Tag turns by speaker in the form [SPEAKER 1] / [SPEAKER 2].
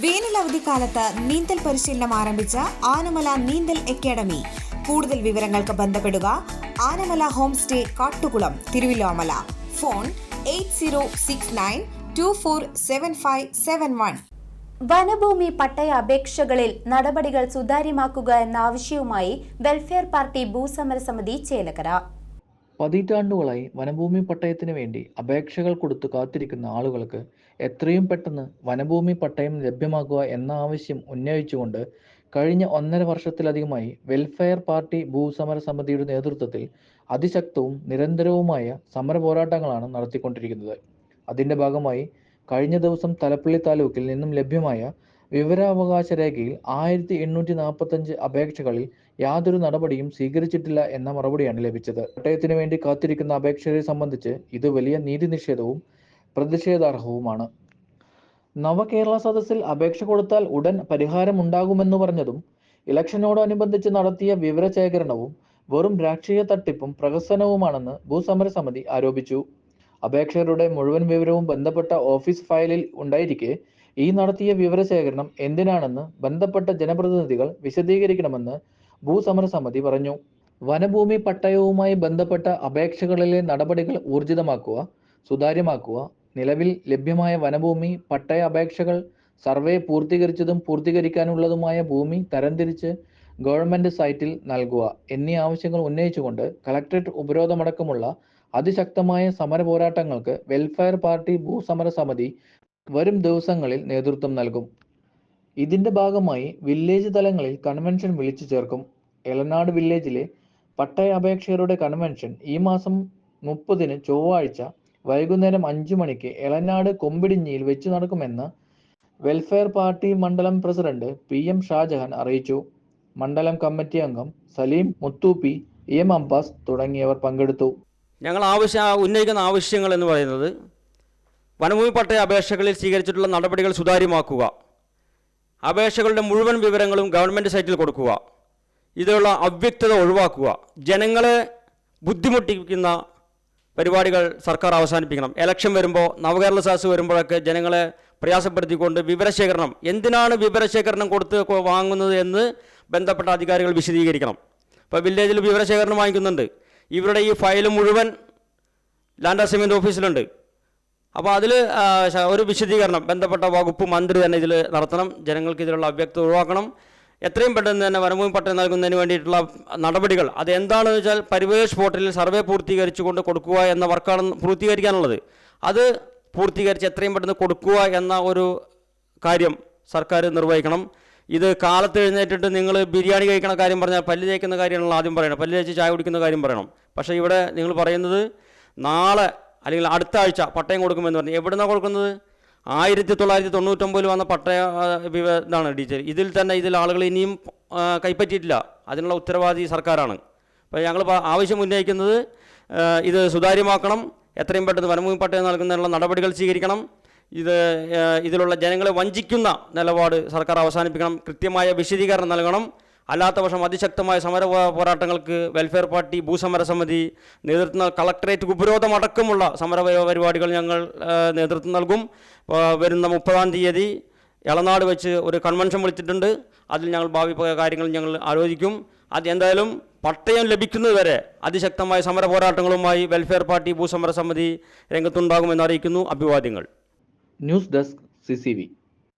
[SPEAKER 1] വേനൽ അവധിക്കാലത്ത് നീന്തൽ പരിശീലനം ആരംഭിച്ച ആനമല നീന്തൽ അക്കാദമി. കൂടുതൽ വിവരങ്ങൾക്ക് ബന്ധപ്പെടുക Anamala home stay Kattukulam Thiruvilwamala. Phone eight zero six nine two four seven five seven one.
[SPEAKER 2] വനഭൂമി പട്ടയ അപേക്ഷകളിൽ നടപടികൾ സുതാര്യമാക്കുക എന്ന ആവശ്യവുമായി വെൽഫെയർ പാർട്ടി ഭൂസമരസമിതി ചേലക്കര.
[SPEAKER 3] പതിറ്റാണ്ടുകളായി വനഭൂമി പട്ടയത്തിന് വേണ്ടി അപേക്ഷകൾ കൊടുത്തു കാത്തിരിക്കുന്ന ആളുകൾക്ക് എത്രയും പെട്ടെന്ന് വനഭൂമി പട്ടയം ലഭ്യമാക്കുക എന്ന ആവശ്യം ഉന്നയിച്ചുകൊണ്ട് കഴിഞ്ഞ ഒന്നര വർഷത്തിലധികമായി വെൽഫെയർ പാർട്ടി ഭൂസമര സമിതിയുടെ നേതൃത്വത്തിൽ അതിശക്തവും നിരന്തരവുമായ സമര പോരാട്ടങ്ങളാണ് നടത്തിക്കൊണ്ടിരിക്കുന്നത്. അതിന്റെ ഭാഗമായി കഴിഞ്ഞ ദിവസം തലപ്പള്ളി താലൂക്കിൽ നിന്നും ലഭ്യമായ വിവരാവകാശ രേഖയിൽ ആയിരത്തി എണ്ണൂറ്റി നാൽപ്പത്തഞ്ച് അപേക്ഷകളിൽ യാതൊരു നടപടിയും സ്വീകരിച്ചിട്ടില്ല എന്ന മറുപടിയാണ് ലഭിച്ചത്. പട്ടയത്തിനു വേണ്ടി കാത്തിരിക്കുന്ന അപേക്ഷകരെ സംബന്ധിച്ച് ഇത് വലിയ നീതി നിഷേധവും പ്രതിഷേധാർഹവുമാണ്. നവകേരള സദസ്സിൽ അപേക്ഷ കൊടുത്താൽ ഉടൻ പരിഹാരം ഉണ്ടാകുമെന്ന് പറഞ്ഞതും ഇലക്ഷനോടനുബന്ധിച്ച് നടത്തിയ വിവരശേഖരണവും വെറും രാഷ്ട്രീയ തട്ടിപ്പും പ്രഹസനവുമാണെന്ന് ഭൂസമര സമിതി ആരോപിച്ചു. അപേക്ഷകരുടെ മുഴുവൻ വിവരവും ബന്ധപ്പെട്ട ഓഫീസ് ഫയലിൽ ഉണ്ടായിരിക്കെ ഈ നടത്തിയ വിവരശേഖരണം എന്തിനാണെന്ന് ബന്ധപ്പെട്ട ജനപ്രതിനിധികൾ വിശദീകരിക്കണമെന്ന് ഭൂസമര സമിതി പറഞ്ഞു. വനഭൂമി പട്ടയവുമായി ബന്ധപ്പെട്ട അപേക്ഷകളിലെ നടപടികൾ ഊർജിതമാക്കുക സുതാര്യമാക്കുക. നിലവിൽ ലഭ്യമായ വനഭൂമി പട്ടയ അപേക്ഷകൾ സർവേ പൂർത്തീകരിച്ചതും പൂർത്തീകരിക്കാനുള്ളതുമായ ഭൂമി തരംതിരിച്ച് ഗവൺമെന്റ് സൈറ്റിൽ നൽകുക എന്നീ ആവശ്യങ്ങൾ ഉന്നയിച്ചുകൊണ്ട് കളക്ടറേറ്റ് ഉപരോധമടക്കമുള്ള അതിശക്തമായ സമര പോരാട്ടങ്ങൾക്ക് വെൽഫെയർ പാർട്ടി ഭൂസമര സമിതി വരും ദിവസങ്ങളിൽ നേതൃത്വം നൽകും. ഇതിന്റെ ഭാഗമായി വില്ലേജ് തലങ്ങളിൽ കൺവെൻഷൻ വിളിച്ചു ചേർക്കും. എളനാട് വില്ലേജിലെ പട്ടയ അപേക്ഷകരുടെ കൺവെൻഷൻ ഈ മാസം മുപ്പതിന് ചൊവ്വാഴ്ച വൈകുന്നേരം അഞ്ചു മണിക്ക് എളനാട് കൊമ്പിടിഞ്ഞിയിൽ വെച്ച് നടക്കുമെന്ന് വെൽഫെയർ പാർട്ടി മണ്ഡലം പ്രസിഡന്റ് പി എം ഷാജഹാൻ അറിയിച്ചു. മണ്ഡലം കമ്മിറ്റി അംഗം സലീം മുത്തൂപ്പി എം അബ്ബാസ് തുടങ്ങിയവർ പങ്കെടുത്തു.
[SPEAKER 4] ഞങ്ങൾ ആവശ്യ ഉന്നയിക്കുന്ന ആവശ്യങ്ങൾ എന്ന് പറയുന്നത് വനഭൂമി പട്ടയ അപേക്ഷകളിൽ സ്വീകരിച്ചിട്ടുള്ള നടപടികൾ സുതാര്യമാക്കുക. അപേക്ഷകളുടെ മുഴുവൻ വിവരങ്ങളും ഗവൺമെന്റ് സൈറ്റിൽ കൊടുക്കുക. ഇതിലുള്ള അവ്യക്തത ഒഴിവാക്കുക. ജനങ്ങളെ ബുദ്ധിമുട്ടിക്കുന്ന പരിപാടികൾ സർക്കാർ അവസാനിപ്പിക്കണം. എലക്ഷൻ വരുമ്പോൾ നവകേരള സാസ് വരുമ്പോഴൊക്കെ ജനങ്ങളെ പ്രയാസപ്പെടുത്തിക്കൊണ്ട് വിവരശേഖരണം എന്തിനാണ് വിവരശേഖരണം കൊടുത്ത് വാങ്ങുന്നത് എന്ന് ബന്ധപ്പെട്ട അധികാരികൾ വിശദീകരിക്കണം. ഇപ്പോൾ വില്ലേജിൽ വിവരശേഖരണം വാങ്ങിക്കുന്നുണ്ട്. ഇവരുടെ ഈ ഫയൽ മുഴുവൻ ലാൻഡ് അസൈൻമെന്റ് ഓഫീസിലുണ്ട്. അപ്പോൾ അതിൽ ഒരു വിശദീകരണം ബന്ധപ്പെട്ട വകുപ്പ് മന്ത്രി തന്നെ ഇതിൽ നടത്തണം. ജനങ്ങൾക്ക് ഇതിലുള്ള അവ്യക്തത ഒഴിവാക്കണം. എത്രയും പെട്ടെന്ന് തന്നെ വനഭൂമി പട്ടയം നൽകുന്നതിന് വേണ്ടിയിട്ടുള്ള നടപടികൾ. അത് എന്താണെന്ന് വെച്ചാൽ പരിവേഷ് പോർട്ടലിൽ സർവേ പൂർത്തീകരിച്ചുകൊണ്ട് കൊടുക്കുക എന്ന വർക്കാണ് പൂർത്തീകരിക്കാനുള്ളത്. അത് പൂർത്തീകരിച്ച് എത്രയും പെട്ടെന്ന് കൊടുക്കുക എന്ന ഒരു കാര്യം സർക്കാർ നിർവഹിക്കണം. ഇത് കാലത്ത് എഴുന്നേറ്റിട്ട് നിങ്ങൾ ബിരിയാണി കഴിക്കണ കാര്യം പറഞ്ഞാൽ പല്ല് തേക്കുന്ന കാര്യമാണല്ലോ ആദ്യം പറയണം. പല്ല് തേച്ച് ചായ കുടിക്കുന്ന കാര്യം പറയണം. പക്ഷേ ഇവിടെ നിങ്ങൾ പറയുന്നത് നാളെ അല്ലെങ്കിൽ അടുത്ത ആഴ്ച പട്ടയം കൊടുക്കുമെന്ന് പറഞ്ഞു. എവിടെ നിന്നാണ് കൊടുക്കുന്നത്? ആയിരത്തി തൊള്ളായിരത്തി തൊണ്ണൂറ്റൊമ്പതിൽ വന്ന പട്ടയ ഇതാണ് ടീച്ചർ. ഇതിൽ തന്നെ ഇതിൽ ആളുകൾ ഇനിയും കൈപ്പറ്റിയിട്ടില്ല. അതിനുള്ള ഉത്തരവാദി സർക്കാരാണ്. അപ്പോൾ ഞങ്ങൾ ആവശ്യം ഉന്നയിക്കുന്നത് ഇത് സുതാര്യമാക്കണം. എത്രയും പെട്ടെന്ന് വനഭൂമി പട്ടയം നൽകുന്നതിനുള്ള നടപടികൾ സ്വീകരിക്കണം. ഇത് ഇതിലുള്ള ജനങ്ങളെ വഞ്ചിക്കുന്ന നിലപാട് സർക്കാർ അവസാനിപ്പിക്കണം. കൃത്യമായ വിശദീകരണം നൽകണം. അല്ലാത്ത പക്ഷം അതിശക്തമായ സമര പോരാട്ടങ്ങൾക്ക് വെൽഫെയർ പാർട്ടി ഭൂസമര സമിതി നേതൃത്വം കളക്ടറേറ്റ് ഉപരോധമടക്കമുള്ള സമര പരിപാടികൾ ഞങ്ങൾ നേതൃത്വം നൽകും. വരുന്ന മുപ്പതാം തീയതി ഇളനാട് വെച്ച് ഒരു കൺവെൻഷൻ വിളിച്ചിട്ടുണ്ട്. അതിൽ ഞങ്ങൾ ഭാവി കാര്യങ്ങൾ ഞങ്ങൾ ആലോചിക്കും. അത് എന്തായാലും പട്ടയം ലഭിക്കുന്നതുവരെ അതിശക്തമായ സമര പോരാട്ടങ്ങളുമായി വെൽഫെയർ പാർട്ടി ഭൂസമര സമിതി രംഗത്തുണ്ടാകുമെന്ന് അറിയിക്കുന്നു. അഭിവാദ്യങ്ങൾ.
[SPEAKER 3] News desk C